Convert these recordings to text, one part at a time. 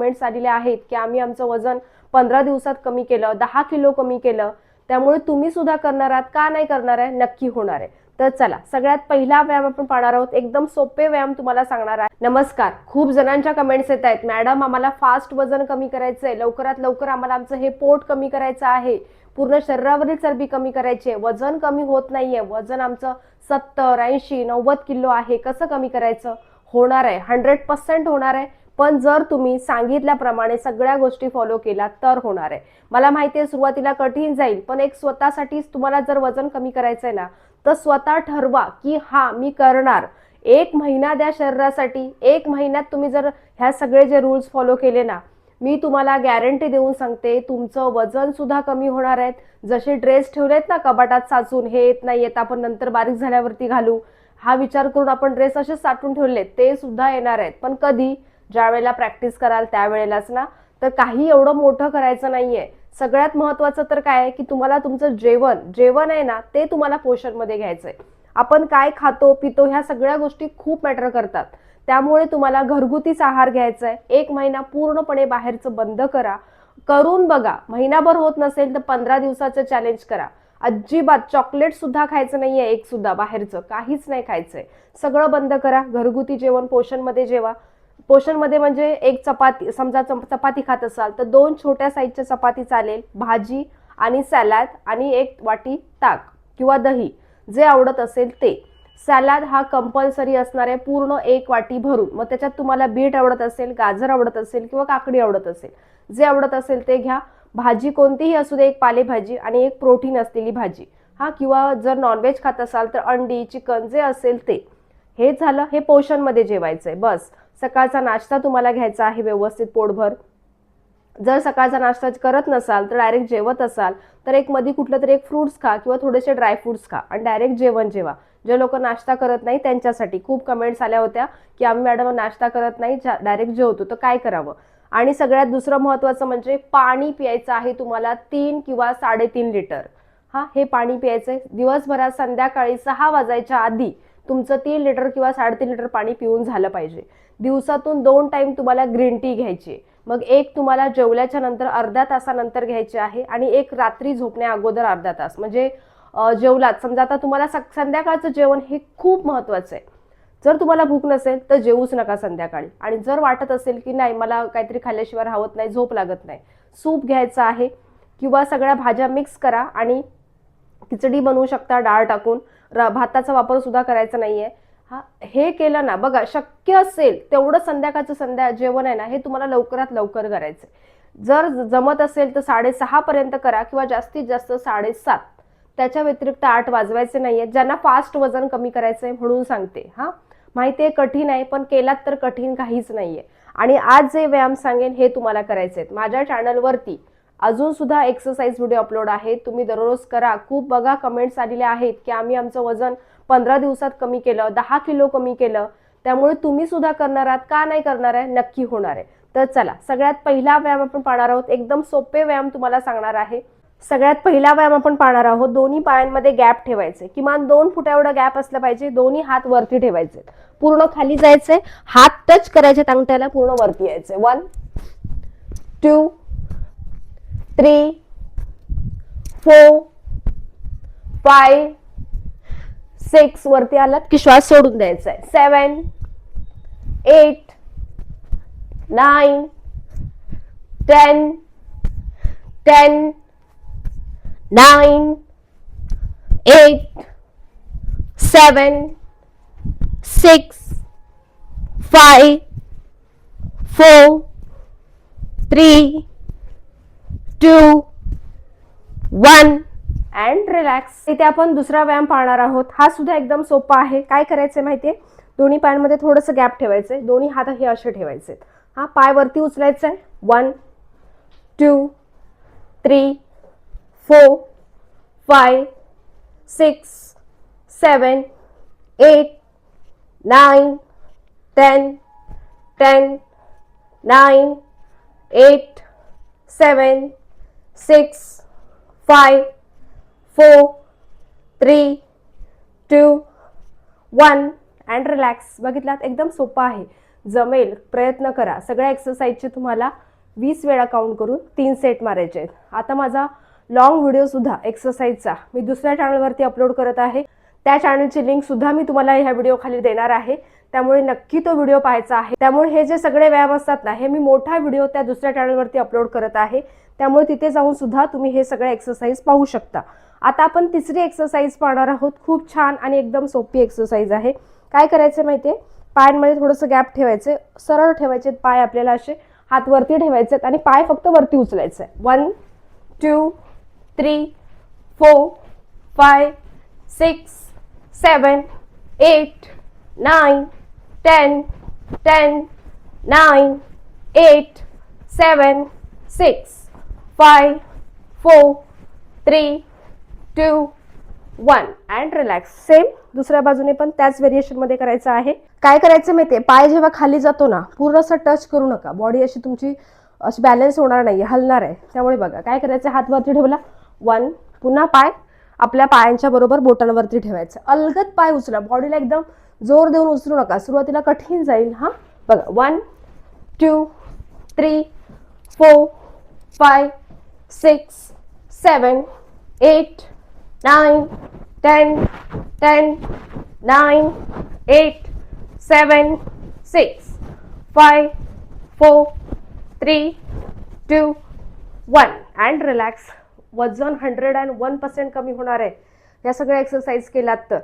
Comments आलेले आहेत की आम्ही आमचं वजन पंधरा दिवसात कमी केलं दहा किलो कमी केलं त्यामुळे तुम्ही सुद्धा करणार आहात का नाही करणार आहे नक्की होणार आहे. तर चला सगळ्यात पहिला व्यायाम आपण पाहणार आहोत. एकदम सोपे व्यायाम तुम्हाला सांगणार आहे. नमस्कार. खूप जणांच्या कमेंट्स येत आहेत. मॅडम आम्हाला फास्ट वजन कमी करायचंय. लवकरात लवकर आम्हाला आमचं हे पोट कमी करायचं आहे. पूर्ण शरीरावरील चरबी कमी करायची आहे. वजन कमी होत नाहीये. वजन आमचं सत्तर ऐंशी नव्वद किलो आहे. कसं कमी करायचं? होणार आहे. हंड्रेड पर्सेंट होणार आहे. पण जर तुम्ही सांगितल्याप्रमाणे सगळ्या गोष्टी फॉलो केल्या तर होणार आहे. मला माहिती आहे सुरुवातीला कठीण जाईल पण एक स्वतःसाठीच तुम्हाला जर वजन कमी करायचं आहे ना तर स्वतः ठरवा की हा मी करणार. एक महिना द्या शरीरासाठी एक महिन्यात तुम्ही जर ह्या सगळे जे रूल्स फॉलो केले ना मी तुम्हाला गॅरंटी देऊन सांगते तुमचं वजन सुद्धा कमी होणार आहेत जसे ड्रेस ठेवलेत ना कपाटात साचून हे येत नाही येत आपण नंतर बारीक झाल्यावरती घालू. हा विचार करून आपण ड्रेस असेच साठवून ठेवले ते सुद्धा येणार आहेत. पण कधी ज्या वेळेला प्रॅक्टिस कराल त्यावेळेलाच ना. तर काही एवढं मोठं करायचं नाहीये. सगळ्यात महत्वाचं तर काय आहे की तुम्हाला तुमचं जेवण जेवण आहे ना ते तुम्हाला पोषणमध्ये घ्यायचंय. आपण काय खातो पितो ह्या सगळ्या गोष्टी खूप मॅटर करतात. त्यामुळे तुम्हाला घरगुतीच आहार घ्यायचा आहे एक महिना पूर्णपणे बाहेरचं बंद करा. करून बघा. महिनाभर होत नसेल तर पंधरा दिवसाचं चॅलेंज करा. अजिबात चॉकलेट सुद्धा खायचं नाहीये एक सुद्धा बाहेरचं. काहीच नाही खायचंय. सगळं बंद करा. घरगुती जेवण पोषणमध्ये जेवा. पोषणमध्ये म्हणजे एक चपाती समजा चपाती खात असाल तर दोन छोट्या साईजच्या चपाती चालेल. भाजी आणि सॅलॅड आणि एक वाटी ताक किंवा दही जे आवडत असेल ते. सॅलॅड हा कंपल्सरी असणार आहे पूर्ण एक वाटी भरून मग त्याच्यात तुम्हाला बीट आवडत असेल गाजर आवडत असेल किंवा काकडी आवडत असेल जे आवडत असेल ते घ्या. भाजी कोणतीही असू दे एक पालेभाजी आणि एक प्रोटीन असलेली भाजी. हा किंवा जर नॉनव्हेज खात असाल तर अंडी चिकन जे असेल ते. हे झालं हे पोषणमध्ये जेवायचं आहे बस. सकाळचा नाश्ता तुम्हाला घ्यायचा आहे व्यवस्थित पोटभर. जर सकाळचा नाश्ता करत नसाल तर डायरेक्ट जेवत असाल तर एक मध्ये कुठलं तरी एक फ्रुट्स खा किंवा थोडेसे ड्रायफ्रुट्स खा आणि डायरेक्ट जेवण जेवा. जे लोक नाश्ता करत नाही त्यांच्यासाठी. खूप कमेंट्स आल्या होत्या की आम्ही मॅडम नाश्ता करत नाही डायरेक्ट जेवतो तर काय करावं? आणि सगळ्यात दुसरं महत्वाचं म्हणजे पाणी प्यायचं आहे तुम्हाला तीन किंवा साडेतीन लिटर हा हे पाणी प्यायचंय. दिवसभरात संध्याकाळी सहा वाजायच्या आधी तुमचं तीन लिटर किंवा साडेतीन लिटर पाणी पिऊन झालं पाहिजे. दिवसातून दोन टाईम तुम्हाला ग्रीन टी घ्यायची. आहे. मग एक तुम्हाला जेवल्याच्या नंतर अर्ध्या तासानंतर घ्यायची आहे आणि एक रात्री झोपण्या अगोदर अर्धा तास. म्हणजे जेवलात. समजा आता तुम्हाला सक- संध्याकाळचं जेवण हे खूप महत्वाचं आहे. जर तुम्हाला भूक नसेल तर जेवूच नका संध्याकाळी. आणि जर वाटत असेल की नाही मला काहीतरी खाल्ल्याशिवाय राहत नाही झोप लागत नाही. सूप घ्यायचं आहे किंवा सगळ्या भाज्या मिक्स करा आणि खिचडी बनवू शकता डाळ टाकून. भाताचा वापर सुद्धा करायचा नाहीये. हा हे केलं ना बघा शक्य असेल तेवढं संध्याकाळचं संध्या जेवण आहे ना हे तुम्हाला लवकरात लवकर करायचं जर जमत असेल तर साडेसहा पर्यंत करा किंवा जास्तीत जास्त साडेसात. त्याच्या व्यतिरिक्त आठ वाजवायचे नाहीये. ज्यांना फास्ट वजन कमी करायचं आहे म्हणून सांगते हा. माहिती आहे कठीण आहे पण केलात तर कठीण काहीच नाहीये. आणि आज जे व्यायाम सांगेन हे तुम्हाला करायचे आहेत माझ्या चॅनलवरती अजून सुद्धा एक्सरसाइज व्हिडिओ अपलोड आहेत तुम्ही दररोज करा. खूप बघा कमेंट्स आलेले आहेत की आम्ही आमचं वजन पंधरा दिवसात कमी केलं दहा किलो कमी केलं. त्यामुळे तुम्ही सुद्धा करणार आहात का नाही करणार आहे नक्की होणार आहे. तर चला सगळ्यात पहिला व्यायाम आपण पाहणार आहोत. एकदम सोपे व्यायाम तुम्हाला सांगणार आहे. सगळ्यात पहिला व्यायाम आपण पाहणार आहोत. दोन्ही पायांमध्ये गॅप ठेवायचे. किमान दोन फुटा एवढं गॅप असलं पाहिजे. दोन्ही हात वरती ठेवायचे. पूर्ण खाली जायचे. हात टच करायचे अंगठ्याला पूर्ण वरती यायचे. One two three four five six वरती आलात की श्वास सोडून द्यायचा आहे. Seven eight nine ten ten nine eight seven six five four three two one and relax इथे आपण दुसरा व्यायाम पाहणार आहोत. हा सुद्धा एकदम सोपा आहे. काय करायचं माहितीये? दोन्ही पायांमध्ये थोडंसं गॅप ठेवायचंय. दोन्ही हात हे असे ठेवायचे हा पाय वरती उचलायचा आहे one two three four five six seven eight nine ten ten nine eight seven six five four three two one. And relax बघितलात? एकदम सोपं आहे. जमेल. प्रयत्न करा. सगळ्या एक्सरसाइजचे तुम्हाला वीस वेळा काउंट करून तीन सेट मारायचे आहेत. आता माझा लॉंग व्हिडिओ सुद्धा एक्सरसाइजचा मी दुसऱ्या चॅनलवरती अपलोड करत आहे. त्या चॅनलची लिंक सुद्धा मी तुम्हाला ह्या व्हिडिओ खाली देणार आहे. त्यामुळे नक्की तो व्हिडिओ पाहायचा आहे. त्यामुळे हे जे सगळे व्यायाम असतात ना हे मी मोठा व्हिडिओ त्या दुसऱ्या चॅनलवरती अपलोड करत आहे. त्यामुळे तिथे जाऊन सुद्धा तुम्ही हे सगळे एक्सरसाइज पाहू शकता. आता आपण तिसरी एक्सरसाइज पाहणार आहोत. खूप छान आणि एकदम सोपी एक्सरसाइज आहे. काय करायचं माहितीये? पायांमध्ये थोडंसं गॅप ठेवायचे सरळ ठेवायचे पाय आपल्याला असे. हात वरती ठेवायचे आणि पाय फक्त वरती उचलायचे one two three four five six seven eight nine ten ten nine eight seven six five four three two one and relax same दुसऱ्या बाजूने पण त्याच व्हेरिएशनमध्ये करायचं आहे. काय करायचं माहितीये? पाय जेव्हा खाली जातो ना पूर्ण असं टच करू नका. बॉडी अशी तुमची अशी बॅलन्स होणार नाही हलणार आहे. त्यामुळे बघा काय करायचं? हात वरती ठेवला. वन पुन्हा पाय. आपल्या पायांच्या बरोबर बोटांवरती ठेवायचं. अलगद पाय उचला. बॉडीला एकदम जोर देऊन उचलू नका. सुरुवातीला कठीण जाईल हा. बघा. One two three four five six seven eight nine, ten, ten, nine, eight, seven, six, five, four, three, two, one. And relax. वजन हंड्रेड अँड वन पर्सेंट कमी होणार आहे. या सगळ्या एक्सरसाइज केल्यात तर.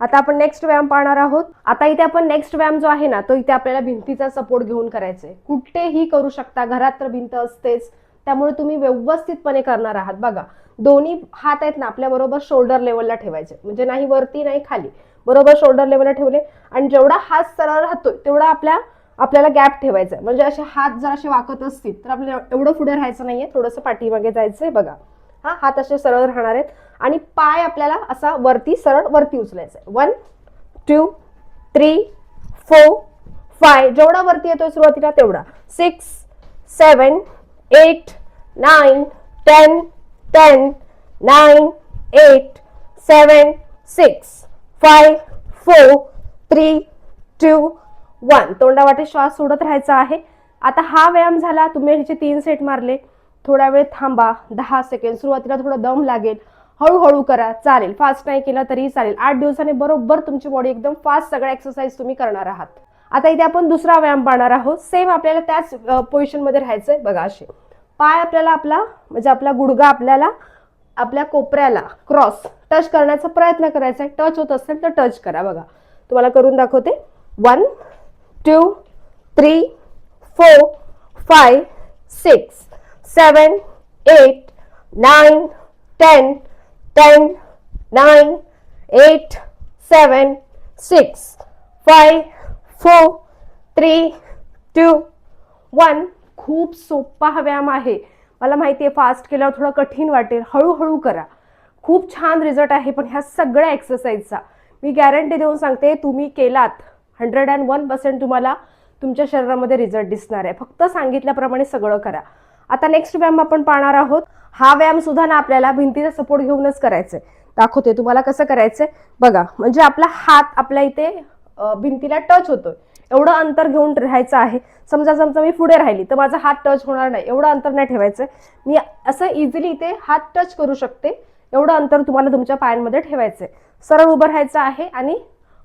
आता आपण नेक्स्ट व्यायाम पाहणार आहोत. आता इथे आपण नेक्स्ट व्यायाम जो आहे ना तो इथे आपल्याला भिंतीचा सपोर्ट घेऊन करायचा आहे कुठेही करू शकता. घरात तर भिंत असतेच. त्यामुळे तुम्ही व्यवस्थितपणे करणार आहात. बघा दोन्ही हात आहेत ना आपल्या बरोबर शोल्डर लेवलला ठेवायचे. म्हणजे नाही वरती नाही खाली. बरोबर शोल्डर लेवलला ठेवले आणि जेवढा हात सरळ राहतोय तेवढा आपल्या आपल्याला गॅप ठेवायचा आहे. म्हणजे असे हात जर असे वाकत असतील तर आपल्याला एवढं पुढे राहायचं नाहीये. थोडंसं पाठीमागे जायचंय बघा. हा हात असे सरळ राहणार आहेत. आणि पाय आपल्याला असा वरती सरळ वरती उचलायचा आहे. One two three four five जेवढा वरती येतोय सुरुवातीला तेवढा. Six seven eight nine ten ten nine eight seven six five four three two, one. तोंडावाटे श्वास सोडत राहायचा आहे. आता हा व्यायाम झाला तुम्ही ह्याचे तीन सेट मारले. थोडा वेळ थांबा दहा सेकंड सुरुवातीला थोडं दम लागेल. हळूहळू करा चालेल. फास्ट नाही केला तरी चालेल. आठ दिवसांनी बरोबर तुमची बॉडी एकदम फास्ट सगळ्या एक्सरसाइज तुम्ही करणार आहात. आता इथे आपण दुसरा व्यायाम पाहणार आहोत. सेम आपल्याला त्याच पोझिशनमध्ये राहायचंय. बघा असे पाय आपल्याला आपला म्हणजे आपला गुडगा आपल्याला आपल्या कोपऱ्याला क्रॉस टच करण्याचा प्रयत्न करायचा आहे टच होत असेल तर टच करा बघा. तुम्हाला करून दाखवते. One two three four five six seven eight nine ten ten nine eight seven six five four three two one. खूप सोपा हा व्यायाम आहे. मला माहिती आहे फास्ट केल्यावर थोडं कठीण वाटेल. हळूहळू करा. खूप छान रिझल्ट आहे पण ह्या सगळ्या एक्सरसाइजचा मी गॅरंटी देऊन सांगते तुम्ही केलात हंड्रेड अँड वन पर्सेंट तुम्हाला तुमच्या शरीरामध्ये रिझल्ट दिसणार आहे. फक्त सांगितल्याप्रमाणे सगळं करा. आता नेक्स्ट व्यायाम आपण पाहणार आहोत. हा व्यायाम सुद्धा ना आपल्याला भिंतीचा सपोर्ट घेऊनच करायचंय. दाखवते तुम्हाला कसं करायचंय. बघा म्हणजे आपला हात आपल्या इथे भिंतीला टच होतोय. एवढं अंतर घेऊन राहायचं आहे. समजा समजा मी पुढे राहिली तर माझा हात टच होणार नाही. एवढं अंतर नाही ठेवायचं मी असं इझिली इथे हात टच करू शकते. एवढं अंतर तुम्हाला तुमच्या पायांमध्ये ठेवायचंय. सरळ उभं राहायचं आहे आणि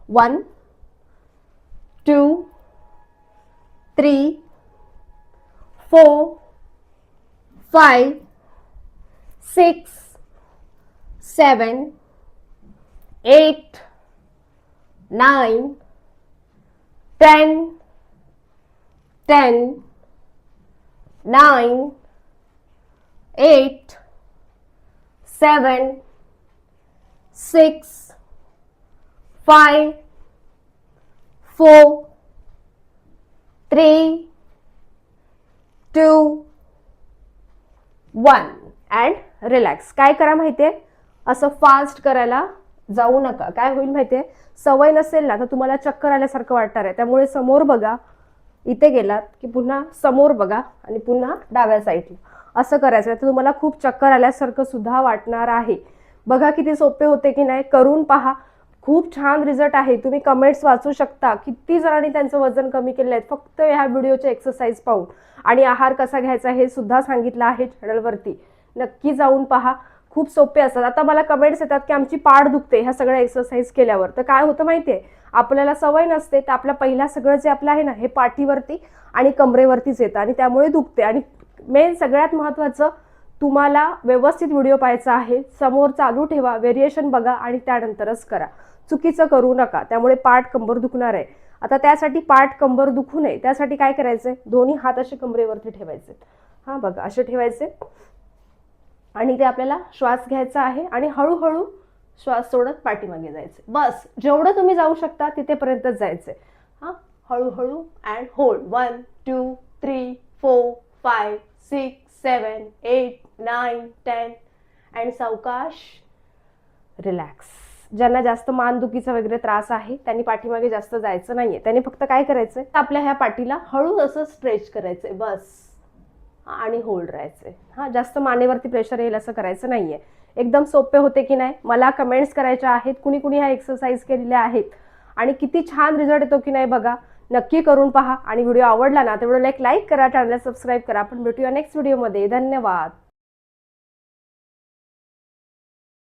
one two three four five six seven eight nine ten ten nine eight seven six five four three two one. And relax. काय करा माहितीये? असं फास्ट करायला जाऊ नका. काय होईल माहितीये? सवय नसेल ना तर तुम्हाला चक्कर आल्यासारखं वाटणार आहे. त्यामुळे समोर बघा इथे गेलात की पुन्हा समोर बघा आणि पुन्हा डाव्या साईडला. असं करायचं तर तुम्हाला खूप चक्कर आल्यासारखं सुद्धा वाटणार आहे. बघा किती सोपे होते की नाही करून पहा. खूप छान रिझल्ट आहे. तुम्ही कमेंट्स वाचू शकता. किती जणांनी त्यांचं वजन कमी केलं आहे. फक्त ह्या व्हिडिओचे एक्सरसाइज पाहून. आणि आहार कसा घ्यायचा हे सुद्धा सांगितलं आहे चॅनलवरती. नक्की जाऊन पहा. खूप सोपे असतात. आता मला कमेंट्स येतात की आमची पाठ दुखते ह्या सगळ्या एक्सरसाइज केल्यावर. तर काय होतं माहिती आहे आपल्याला सवय नसते तर आपला पहिला सगळं जे आपलं आहे ना हे पाठीवरती आणि कमरेवरतीच येतं आणि त्यामुळे दुखते. आणि मेन सगळ्यात महत्त्वाचं तुम्हाला व्यवस्थित व्हिडिओ पाहायचा आहे. समोर चालू ठेवा व्हेरिएशन बघा आणि त्यानंतरच करा. चुकीचं करू नका. त्यामुळे पाठ कंबर दुखणार आहे. आता त्यासाठी पाठ कंबर दुखू नये. त्यासाठी काय करायचंय? दोन्ही हात असे कमरेवरती ठेवायचे. हां बघा असे ठेवायचे. आणि ते आपल्याला श्वास घ्यायचा आहे आणि हळूहळू श्वास सोडत पाठीमागे जायचे. बस. जेवढं तुम्ही जाऊ शकता तिथेपर्यंतच जायचे. हां? हळूहळू and hold one two three four five six seven eight nine ten and सावकाश रिलॅक्स ज्यांना जास्त मानदुखीचा वगैरे त्रास आहे त्यांनी पाठीमागे जास्त जायचं नाहीये. त्यांनी फक्त काय करायचंय? आपल्या ह्या पाठीला हळू असं स्ट्रेच करायचंय. बस. आणि होल्ड राहायचे. हा जास्त मानेवरती प्रेशर येईल असं करायचं नाहीये. एकदम सोपे होते की नाही? मला कमेंट्स करायच्या आहेत कुणी कुणी ह्या एक्सरसाइज केलेल्या आहेत. आणि किती छान रिझल्ट येतो की नाही बघा? नक्की करून पहा. आणि व्हिडिओ आवडला ना तर व्हिडिओला एक लाईक करा. चॅनलला सबस्क्राईब करा. आपण भेटूया नेक्स्ट व्हिडिओमध्ये धन्यवाद.